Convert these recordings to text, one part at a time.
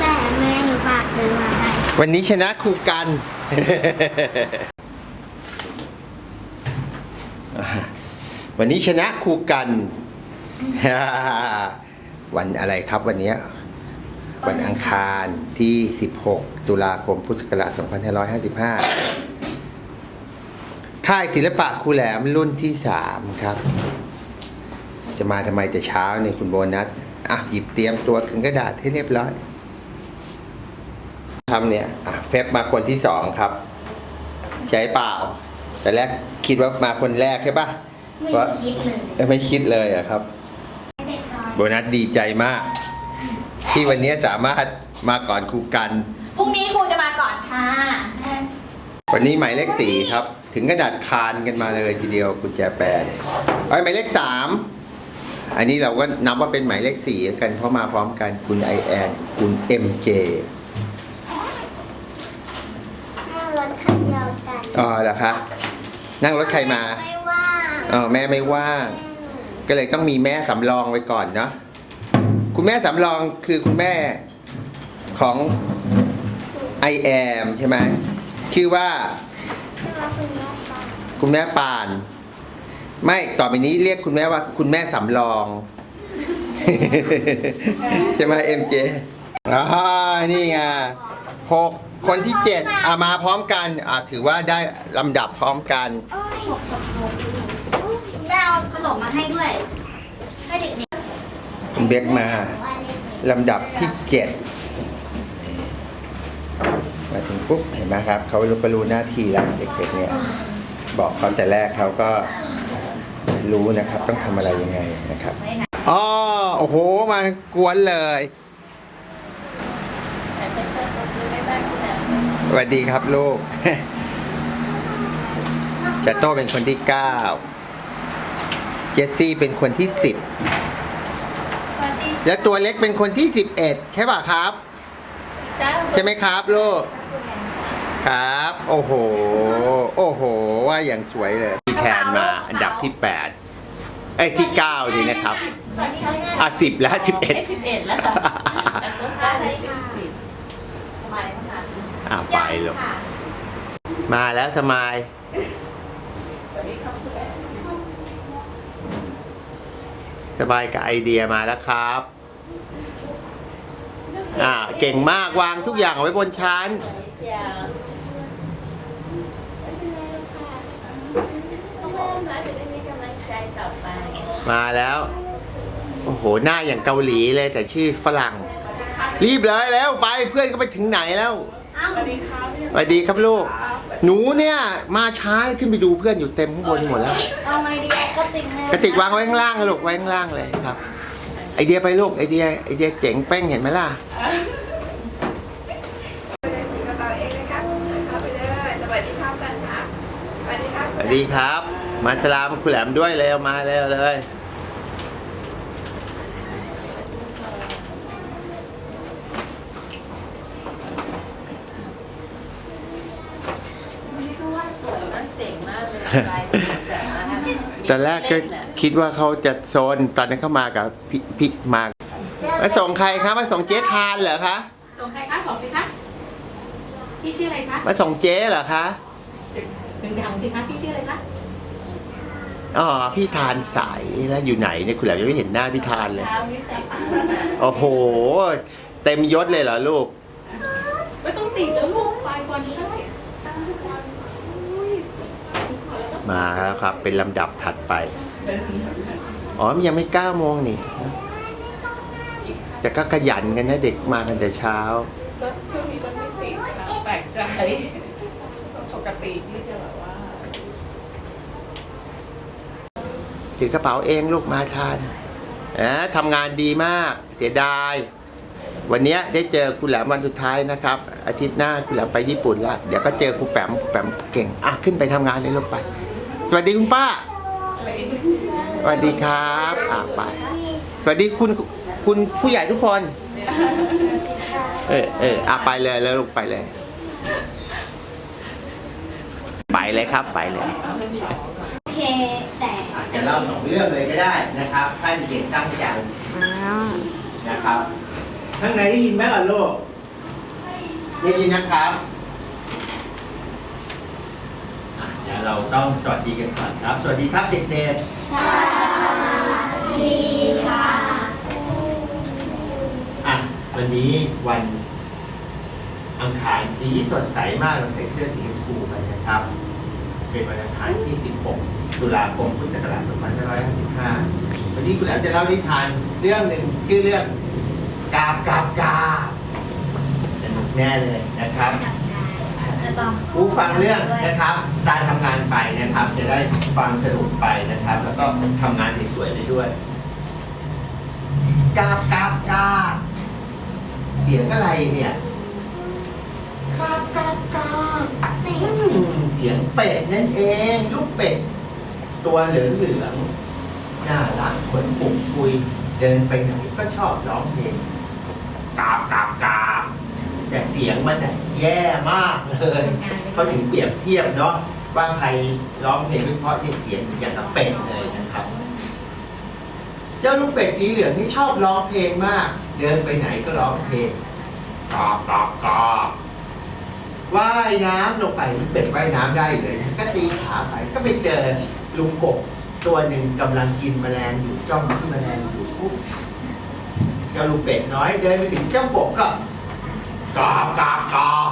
แต่แม่หนูฝากซื้อมาให้วันนี้ชนะครูกัน วันนี้ชนะครูกัน วันอะไรครับวันนี้ วันอังคารที่ 16 ตุลาคมพุทธศักราช2555 ค่ายศิลปะครูแหลมรุ่นที่ 3 ครับ จะมาทำไมแต่เช้าเนี่ยคุณโบนัส อะหยิบเตรียมตัวขึงกระดาษให้เรียบร้อยทำเนี่ยอะเฟบมาคนที่สองครับ ใช้เปล่า แต่แรกคิดว่ามาคนแรกใช่ปะไม่ว่าคิดเลยเอ้ยไม่คิดเลยอะครับเด็กน้อยโบนัสดีใจมาก ที่วันนี้สามารถมาก่อนครูกัน พรุ่งนี้ครูจะมาก่อนค่ะ วันนี้หมายเลขสี่ครับ ถึงกระดาษคานกันมาเลยทีเดียวกุญแจแปดไอ้ยหมายเลขสาม อันนี้เราก็นับว่าเป็นหมายเลขสี่กันเพราะมาพร้อมกันคุณไอแอนคุณเอ็มเจถ้ารถคันเดียวกันอ๋อเหรอคะนั่งรถใครมาไม่ว่าอ๋อแม่ไม่ว่างก็เลยต้องมีแม่สำรองไว้ก่อนเนาะคุณแม่สำรองคือคุณแม่ของไอแอมใช่ไหมชื่อว่าเราเป็นแม่ป้าคุณแม่ปาน ไม่ต่อไปนี้เรียกคุณแม่ว่าคุณแม่สำรอง ใช่ไหมเอ็มเจอ๋อนี่ไงหกคนที่เจ็ดอามาพร้อมกันอ่าถือว่าได้ลำดับพร้อมกันโอ้ยหกกับหกแม่เอาขนมมาให้ด้วยให้เด็กคุณเบกมาลำดับที่เจ็ดมาถึงปุ๊บเห็นไหมครับเขารู้ก็รู้หน้าที่แล้วเด็กๆเนี่ย บอกเขาแต่แรกเขาก็ รู้นะครับ ต้องทำอะไรยังไงนะครับอ๋อโอ้โหมากวนเลยสวัสดีครับลูกจะโต้เป็นคนที่เก้าเจสซี่เป็นคนที่สิบและตัวเล็กเป็นคนที่11ใช่ป่ะครับ ใช่ไหมครับลูกครับ โอ้โห โอ้โห ว่าอย่างสวยเลยที่แทนมาอันดับที่8 เอ้ยที่9ดีนะครับอะสิบแล้วสิบเอ็ดสิบเอ็ดแล้วค่ะแต่ต้นกล้าได้สิบสิบสบายมากอะไปลูกมาแล้วสมายสบายกับไอเดียมาแล้วครับอ่าเก่งมากวางทุกอย่างเอาไว้บนชั้น เชียร์ต้องเริ่มนะจะได้มีกำลังใจต่อไป มาแล้ว โอ้โห หน้าอย่างเกาหลีเลยแต่ชื่อฝรั่ง รีบเลยแล้วไปเพื่อนก็ไปถึงไหนแล้วเอ้าสวัสดีครับลูก หนูเนี่ยมาช้าขึ้นไปดูเพื่อนอยู่เต็มข้างบนหมดแล้วเอาไงดีเอากระติกแม่กระติกวางไว้ข้างล่างนะลูกไว้ข้างล่างเลยครับ ไอเดียไปลูกไอเดียไอเดียเจ๋งเป้งเห็นไหมล่ะกระเป๋าเองนะครับเข้าไปเลยสวัสดีครับกันครับสวัสดีครับสวัสดีครับ มาสลามคุณแหลมด้วยเร็วมาเร็วเลย ตอนแรกก็คิดว่าเขาจะโซนตอนนั้นเข้ามากับพี่พี่มามาส่งใครครับมาส่งเจ๊ทานเหรอคะส่งใครคะบอกสิคะพี่ชื่ออะไรคะมาส่งเจ๊เหรอคะดังๆสิคะพี่ชื่ออะไรคะอ๋อพี่ทานสายแล้วอยู่ไหนเนี่ยคุณแหลมยังไม่เห็นหน้าพี่ทานเลยเท้านี่ใส่ผ้าโอ้โห เต็มยศเลยเหรอลูกไม่ต้องติดแล้วลูกไปก่อนก็ได้ มาแล้วครับ เป็นลำดับถัดไป อ๋อมันยังไม่เก้าโมงนี่ แต่ก็ขยันกันนะเด็กมากันแต่เช้า รถช่วงนี้รถไม่ติดนะแปลกใจปกติที่จะแบบว่าถือกระเป๋าเองลูกมาทานนะทำงานดีมาก เสียดาย วันเนี้ยได้เจอคุณแหลมวันสุดท้ายนะครับ อาทิตย์หน้าคุณแหลมไปญี่ปุ่นละเดี๋ยวก็เจอครูแปมครูแปมเก่ง อะ ขึ้นไปทำงานเลยลูกไป สวัสดีคุณป้า สวัสดีครับอะไป สวัสดีคุณคุณผู้ใหญ่ทุกคน เออเอออะไปเลยแล้วลูกไปเลย ไปเลยครับไปเลย โอเค แต่จะเล่าสองเรื่องเลยก็ได้นะครับท่านเด็กตั้งใจอ้าวข้างในได้ยินไหมล่ะลูกได้ยินนะครับอะ เดี๋ยวเราต้องสวัสดีกันก่อนครับ สวัสดีครับเด็กๆดีค่ะอะวันนี้วันอังคารสีสดใสมากเราใส่เสื้อสีชมพูกันนะครับ เป็นวันอังคารที่ 16 ตุลาคมพุทธศักราช2555 วันนี้คุณแหลมจะเล่านิทานเรื่องหนึ่งชื่อเรื่องกาบกาบกาบสนุกแน่เลยนะครับ ผู้ฟังเรื่องนะครับ การทำงานไปนะครับ จะได้ฟังสนุกไปนะครับ แล้วก็ทำงานสวยๆได้ด้วยกาบกาบกาบเสียงอะไรเนี่ยกาบกาบกาบอืมเสียงเป็ดนั่นเอง ลูกเป็ด ตัวเหลืองเหลืองๆน่ารักขนปุกปุย เดินไปไหนก็ชอบร้องเพลงกาบกาบกาบแต่เสียงมันน่ะ แย่มากเลยเขาถึงเปรียบเทียบเนาะว่าใครร้องเพลงไม่เพราะที่เสียงอย่างกับเป็ดเลยนะครับ เจ้าลูกเป็ดสีเหลืองที่ชอบร้องเพลงมาก เดินไปไหนก็ร้องเพลงกรอบกรอบกรอบว่ายน้ำลงไปเป็ดว่ายน้ำได้เลย ก็ตีขาไปก็ไปเจอลุงกบตัวหนึ่งกำลังกินแมลงอยู่จ้องที่แมลงอยู่ปุ๊บเจ้าลูกเป็ดน้อยเดินไปถึงเจ้ากบก็ กรอบกรอบกรอบ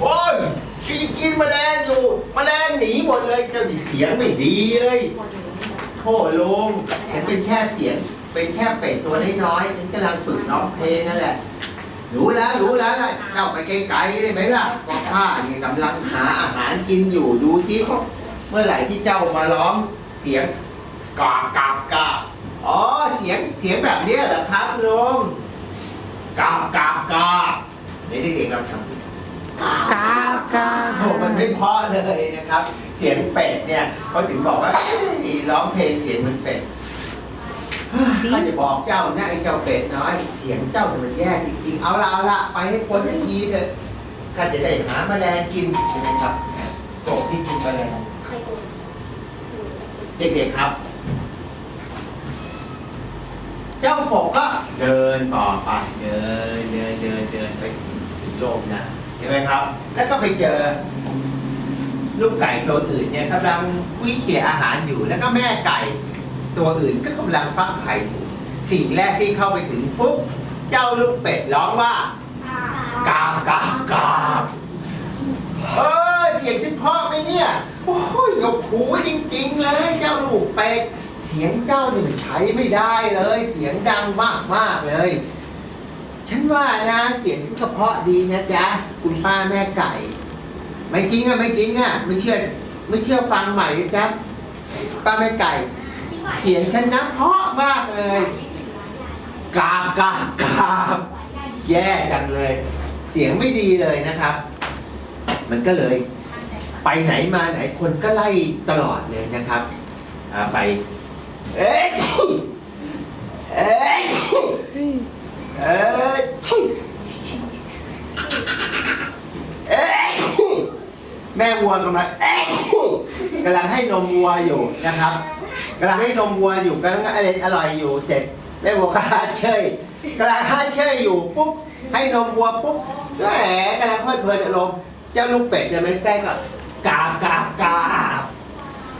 โอ้ยชีกินแมลงอยู่แมลงหนีหมดเลยเจ้าดิเสียงไม่ดีเลยโถ่ลุงฉันเป็นแค่เสียง เป็นแค่เป็ดตัวน้อยๆฉันกำลังฝึกร้องเพลงนั่นแหละรู้แล้วรู้แล้วนะเจ้าไปไกลๆได้ไหมล่ะว่าข้าเนี่ยกำลังหาอาหารกินอยู่ดูที่เมื่อไหร่ที่เจ้ามาร้องเสียงกาบกาบกาบอ๋อเสียงเสียงแบบนี้เหรอครับลุงกาบกาบ กาบไม่ได้เด็กๆเราทำกาบกาบโอ้มันไม่เพอเลยนะครับ เสียงเป็ดเนี่ยเขาถึงบอกว่าเอ้ยร้องเพลงเสียงเหมันเป็ดข้าจะบอกเจ้านะไอ้เจ้าเป็ดน้อยเสียงเจ้าเนี่ยมันแย่จริงๆเอาละเอาละไปให้พ้นทันทีเถอะข้าจะได้หาแมลงกินใช่ไหมครับกบที่กินแมลงเด็กๆครับ เจ้ากบก็เดินต่อไปเดินเดินเดินเดินไปถึงโลกนะเห็นไหมครับ แล้วก็ไปเจอ ลูกไก่ตัวอื่นเนี่ยกำลังวิเชียอาหารอยู่แล้วก็แม่ไก่ตัวอื่นก็กำลังฟักไข่อยู่สิ่งแรกที่เข้าไปถึงปุ๊บเจ้าลูกเป็ดร้องว่ากาบกาบกาบเออเสียงฉันเพาะไหมเนี่ย โอ้ยยกหูจริงๆเลยเจ้าลูกเป็ด สียงเจ้านี่มันใช้ไม่ได้เลย เสียงดังมากมากเลย ฉันว่านะเสียงฉันก็เพาะดีนะจ๊ะคุณป้าแม่ไก่ ไม่จริงอะไม่จริงอะไม่เชื่อไม่เชื่อฟังใหม่จ๊ะป้าแม่ไก่ เสียงฉันนะเพราะมากเลยกราบกราบกราบแย่จังเลย เสียงไม่ดีเลยนะครับ มันก็เลย ไปไหนมาไหนคนก็ไล่ตลอดเลยนะครับไป เอ๊ะเอ๊ะเอ๊ะเอ๊ะแม่วัวกำลังเอ๊ะกำลังให้นมวัวอยู่นะครับกำลังให้นมวัวอยู่กำลังอร่อยอร่อยอยู่เสร็จแม่วัวก็ฮาเชยกำลังฮาเชยอยู่ปุ๊บให้นมวัวปุ๊บแหมกำลังเพลิดเพลินอารมณ์เจ้าลูกเป็ดเนี่ยไม่ใกล้กับกาบกาบกาบ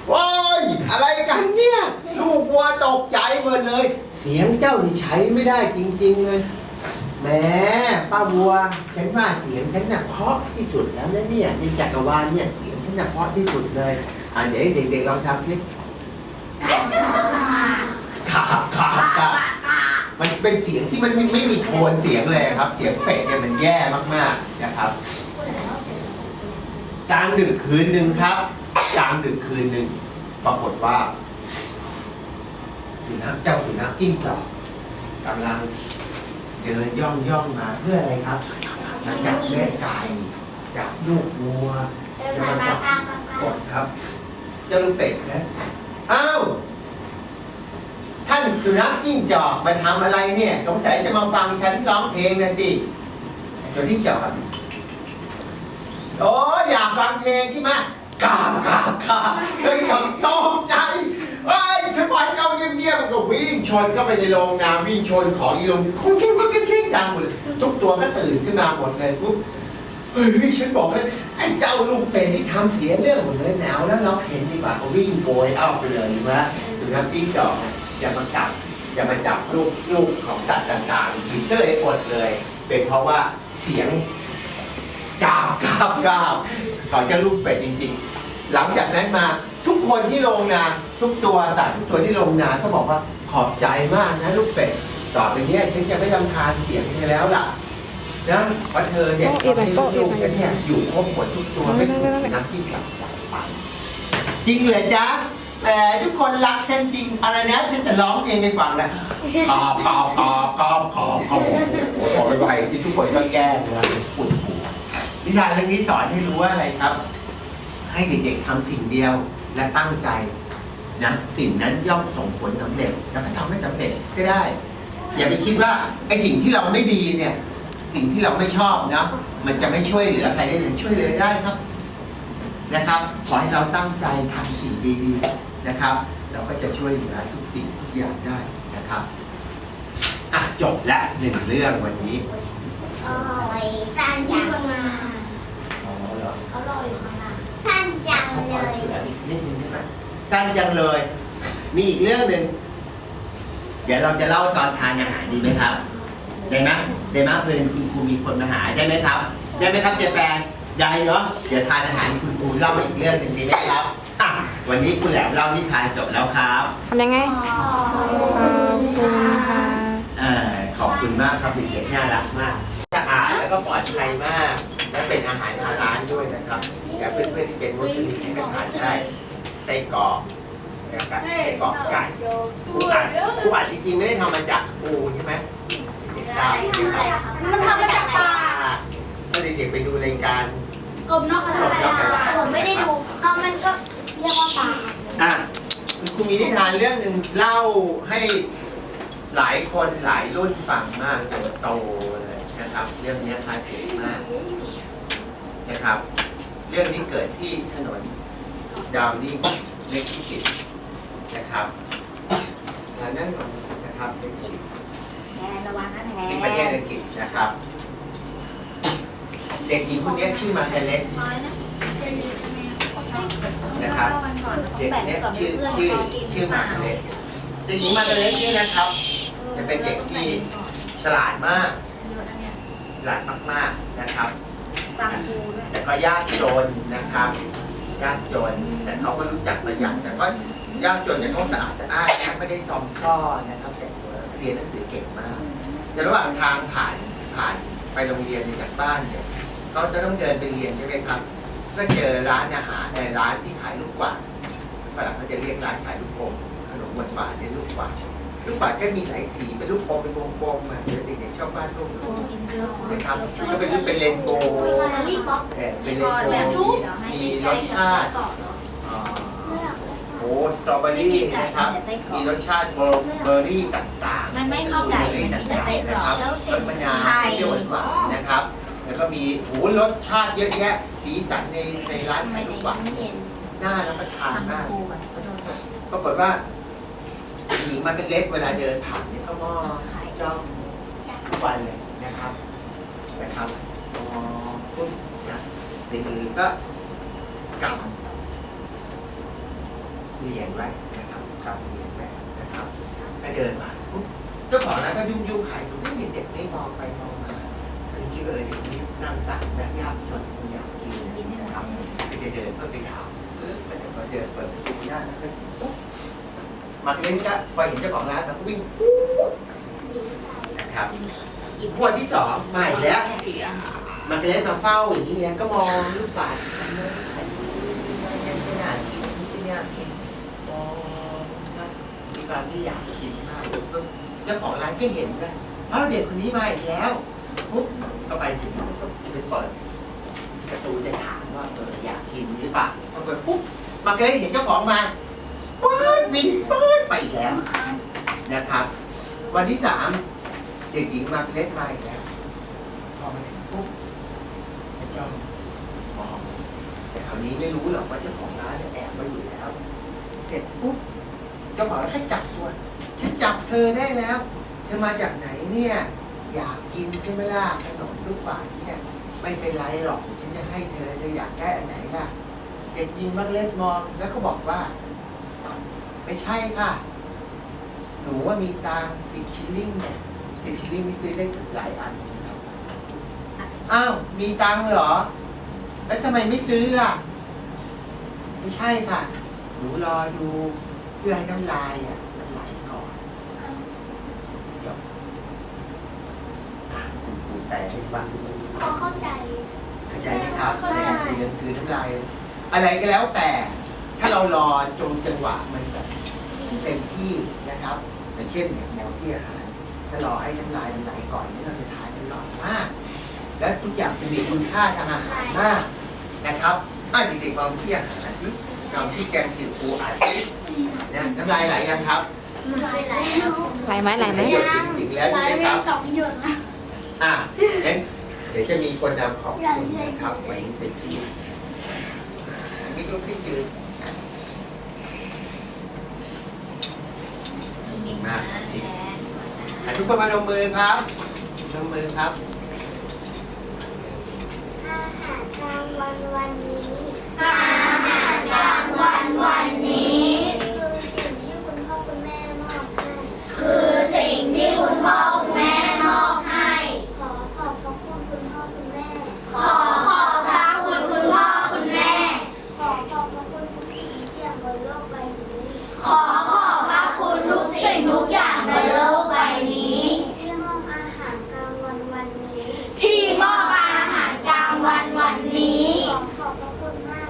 โอ้ย อะไรกันเนี่ย ลูกวัวตกใจหมดเลย เสียงเจ้านี่ใช้ไม่ได้จริง ๆ เลยแหมป้าวัว ฉันว่าเสียงฉันน่ะเพราะที่สุดแล้วนะเนี่ยในจักรวาลเนี่ยเสียงฉันน่ะเพราะที่สุดเลยอ่าเดี๋ยวให้เด็กๆลองทำสิขาบขาบขามันเป็นเสียงที่มันไม่ไม่มีโทนเสียงเลยครับ เสียงเป็ดเนี่ยมันแย่มากๆนะครับกลางดึกคืนหนึ่งครับกลางดึกคืนหนึ่ง ปรากฏว่าสุนัขเจ้าสุนัขจิ้งจอกกำลังเดินย่องย่องมาเพื่ออะไรครับมาจับแม่ไก่จับลูกวัวจะมาจับกดครับ เจ้าลูกเป็ดนะอ้าวท่านสุนัขจิ้งจอกมาทำอะไรเนี่ย สงสัยจะมาฟังฉันร้องเพลงนะสิส่วนจิ้งจอกครับโอ้อยากฟังเพลงใช่ไหม กราบกราบกราบเฮ้ยผมตกใจเฮ้ยฉันบอกให้เอาเงียบๆมันก็วิ่งชนเข้าไปในโรงน้ำวิ่งชนของอีโรงคุ้งกิ้งคุ้งกิ้งกิ้งดังหมดเลยทุกตัวก็ตื่นขึ้นมาหมดเลยปุ๊บเฮ้ยฉันบอกให้ไอ้เจ้าลูกเป็ดที่ทำเสียเรื่องหมดเลยหนาวแล้วเราเห็นดีกว่าก็วิ่งโกยเอาไปเลยถูกไหมถึงน้ำจิ้งจอกเนี่ยอย่ามาจับอย่ามาจับลูกลูกของสัตว์ต่างๆกินก็เลยอดเลย เป็นเพราะว่าเสียงกาบกาบกาบ เขาจะลูกเป็ดจริงๆ หลังจากนั้นมาทุกคนที่ลงนาทุกตัวสัตว์ทุกตัวที่ลงนาก็บอกว่าขอบใจมากนะลูกเป็ดต่อไปเนี้ยฉันจะไม่รำคาญเสียงเธอแล้วล่ะนะเพราะเธอเนี่ยโอ้เอ็นไหนโอ้เอ็ลูนกไหนๆฉันเนี่ยอยู่ครบหมดทุกตัวไม่ถูกน้ำที่กลับใจไปจริงเหรอจ๊ะแหมทุกคนรักฉันจริงอะไรนะฉันจะร้องเพลงให้ฟังนะกอบกอบกอบกอบกอบกอบโอ้โหขอไปไวที่ทุกคนก็แก้นะปวดหัว นิทานเรื่องนี้สอนให้รู้ว่าอะไรครับ ให้เด็กๆทำสิ่งเดียวและตั้งใจนะสิ่งนั้นย่อมส่งผลสำเร็จแล้วก็ทำให้สำเร็จก็ได้ อย่าไปคิดว่าไอ้สิ่งที่เราไม่ดีเนี่ย สิ่งที่เราไม่ชอบเนาะมันจะไม่ช่วยเหลือใครได้หรือช่วยเหลือได้ครับนะครับ ขอให้เราตั้งใจทำสิ่งดีๆนะครับ เราก็จะช่วยเหลือทุกสิ่งทุกอย่างได้นะครับอะจบละหนึ่งเรื่องวันนี้ โอ้ยสั้นจังมาอ๋อเหรอเขารออยู่ข้างหน้าสั้นจังเลยนี่ใช่ไหมสั้นจังเลย มีอีกเรื่องหนึ่งเดี๋ยวเราจะเล่าตอนทานอาหารดีไหมครับ ได้ไหมได้ไหมเพื่อนคุณครูมีคนมาหาได้ไหมครับ ได้ไหมครับเจแปนได้เนาะเดี๋ยวทานอาหารคุณครูเล่าอีกเรื่องหนึ่งดีไหมครับอะวันนี้คุณแหลมเล่านิทานจบแล้วครับทำยังไงขอบคุณค่ะอ่าขอบคุณมากครับเด็กๆน่ารักมากสะอาด แล้วก็ปลอดภัยมาก และเป็นอาหารฮาลาลด้วยนะครับและเพื่อนๆที่เป็นมุสลิมที่ก็ทานได้ไส้กรอกนะครับไส้กรอกไก่ปูอัดปูอัดจริงๆไม่ได้ทำมาจากปูใช่ไหมเด็กทราบใช่ไหมครับมันทำมาจากปลาถ้าเด็กๆไปดูรายการกบนอกกระทะผมไม่ได้ดูก็มันก็เรียกว่าปลาอะคุณมีนิทานเรื่องหนึ่งเล่าให้หลายคนหลายรุ่นฟังมากจนโตเลย นะครับ เรื่องนี้คลาสสิกมากนะครับ เรื่องนี้เกิดที่ถนนดาวนิ่งเม็กซิกันนะครับทางนั้นนะครับเม็กซิกันแทนระวังนะแทที่ประเทศอังกฤษนะครับ เด็กหญิงคนนี้ชื่อมาเทเลสนะครับเด็กเนี่ยชื่อชื่อชื่อมาเทเลสเด็กหญิงมาเทเลสนี่นะครับ จะเป็นเด็กที่ฉลาดมาก ฉลาดมาก ๆนะครับฟังครูด้วยแต่ก็ยากจนนะครับ ยากจนแต่เขาก็รู้จักประหยัดแต่ก็ยากจนแต่เขาสะอาดสะอ้านนะไม่ได้ซอมซ่อนะครับ แต่งตัวเรียนหนังสือเก่งมากแต่ระหว่างทางผ่านผ่านไปโรงเรียนจากบ้านเนี่ยเขาจะต้องเดินไปเรียนใช่ไหมครับ ก็เจอร้านอาหารในร้านที่ขายลูกกวาดฝรั่งเขาจะเรียกร้านขายลูกอมขนมหวานหวานๆเนี่ยลูกกวาด ลูกกวาดก็มีหลายสีเป็นลูกอมเป็นวงกลมอะเด็กๆชอบบ้านลูกนะครับก็เป็นรูปเป็นเรนโบว์รีบป๊อปเอ่อเป็นเลนโบว์มีรสชาติอ่าโอ้สตรอเบอรี่นะครับมีรสชาติเบอร์เบอร์รี่ต่างๆมันไม่มีเบไก่อร์รี่มันมีต่างแต่ๆไส้นะกรคอรักบแล้วรสมะนาวเปรี้ยวหวานๆนะครับ แล้วก็มีหูรสชาติเยอะแยะสีสันในในร้านขายลูกหวานน่ารับประทานมากปรากฏว่า หญิงมาเป็นเล็กเวลาเดินผ่านเนี่ยเขาก็จ้องทุกวันเลยนะครับนะครับมองปุ๊บนะในมือก็กำเรียนไว้นะครับกำเรียนไว้นะครับก็เดินมาปุ๊บเจ้าของร้านก็ยุ่งยุ่งขายอยู่ไม่เห็นเด็กได้มองไปมองมาจริงๆเออเด็กนี้นั่งสั่งนะยากจนคงอยากกินนะครับก็จะเดินเพื่อไปถามเออมันจะมาเดินเปิดประตูหน้าแล้วก็ปุ๊บ มาเล่นก็พอเห็นเจ้าของร้านมันก็วิ่งปุ๊บนะครับงวดที่สองมาอีกแล้ว มันก็เลยมาเฝ้าอย่างนี้ไงก็มองลูกบาศก์ยังไม่น่ากินไม่น่ากินมองนะมีความที่อยากกินมากเจ้าของร้านก็เห็นนะเอ้าเด็กคนนี้มาอีกแล้วปุ๊บก็ไปถึงก็จะไปเปิดประตูจะถามว่าเอออยากกินหรือเปล่าพอเปิดปุ๊บมันก็เลยเห็นเจ้าของมา ปื๊ดวิ่งปื๊ดไปอีกแล้วนะครับ วันที่สามเด็กหญิงมาเล่นมาอีกแล้วพอมาถึงปุ๊บจะจ้องมองแต่คราวนี้ไม่รู้หรอกว่าเจ้าของร้านเนี่ยแอบมาอยู่แล้ว เสร็จปุ๊บเจ้าของร้านก็จับตัวฉันจับเธอได้แล้ว เธอมาจากไหนเนี่ย อยากกินใช่ไหมล่ะขนมลูกบาศก์เนี่ย ไม่เป็นไรหรอก ฉันจะให้เธอเธออยากได้อันไหนล่ะ เด็กยิงมักเล็กมองแล้วก็บอกว่า ไม่ใช่ค่ะ หนูว่ามีตังสิบชิลลิ่งเนี่ยสิบชิลลิ่งนี่ซื้อได้หลายอันนะครับอ้าว มีตังค์เหรอ แล้วทำไมไม่ซื้อล่ะ ไม่ใช่ค่ะ หนูรอดูเพื่อให้น้ำลายอะมันไหลก่อนจบอะคุณครูแปลให้ฟังพอเข้าใจ เข้าใจไหมครับในการคุยกันคือน้ำลาย อะไรก็แล้วแต่ ถ้าเรารอจงจังหวะมันแบบเต็มที่นะครับอย่างเช่นเนี่ยแนวที่อาหารถ้ารอให้น้ำลายมันไหลก่อนนี่เราจะทานอร่อยมาก และทุกอย่างจะมีคุณค่าทางอาหารมากนะครับอะเด็กๆลองที่อาหารที่ลองที่แกงจืดปูอัดเนี่ยน้ำลายไหลยังครับไหลไหลไหลไหมไหลไหมหยดจริงๆแล้วไหลใช่ไหมไปครับสองหยดแล้วอะงั้นเดี๋ยวจะมีคนนำของคุณนะครับวันนี้เป็นที่มีลูกที่จืด ดีมากจริงอะทุกคนมาลงมือครับลงมือครับ อาหารกลางวันวันนี้ อาหารกลางวันวันนี้ คือสิ่งที่คุณพ่อคุณแม่มอบให้ คือสิ่งที่คุณพ่อคุณแม่มอบให้ ขอขอบพระคุณคุณพ่อคุณแม่ ขอขอบพระคุณคุณพ่อคุณแม่ ขอขอบพระคุณทุกสิ่งทุกอย่างบนโลกใบนี้ ขอขอบพระคุณทุกสิ่งทุกอย่างบนโลกใบนี้ ที่มอบอาหารกลางวันวันนี้ ที่มอบอาหารกลางวันวันนี้ ขอขอบพระคุณมาก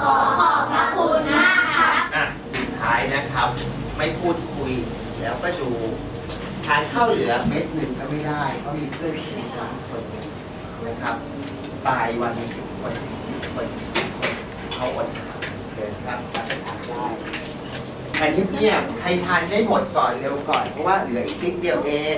ขอขอบพระคุณมากครับ อะสุดท้ายนะครับ ไม่พูดคุย แล้วก็ดู ทานข้าวเหลื อเม็ดหนึ่งก็ไม่ได้ก็มีเพื่อนสิบสามคนนะครับ ตายวันหนึ่งสิบคนยี่สิบคนคนเขาอดเดินครับรับประทานได้แต่เงียบๆใครทานได้หมดก่อนเร็วก่อน เพราะว่าเหลืออีกนิดเดียวเอง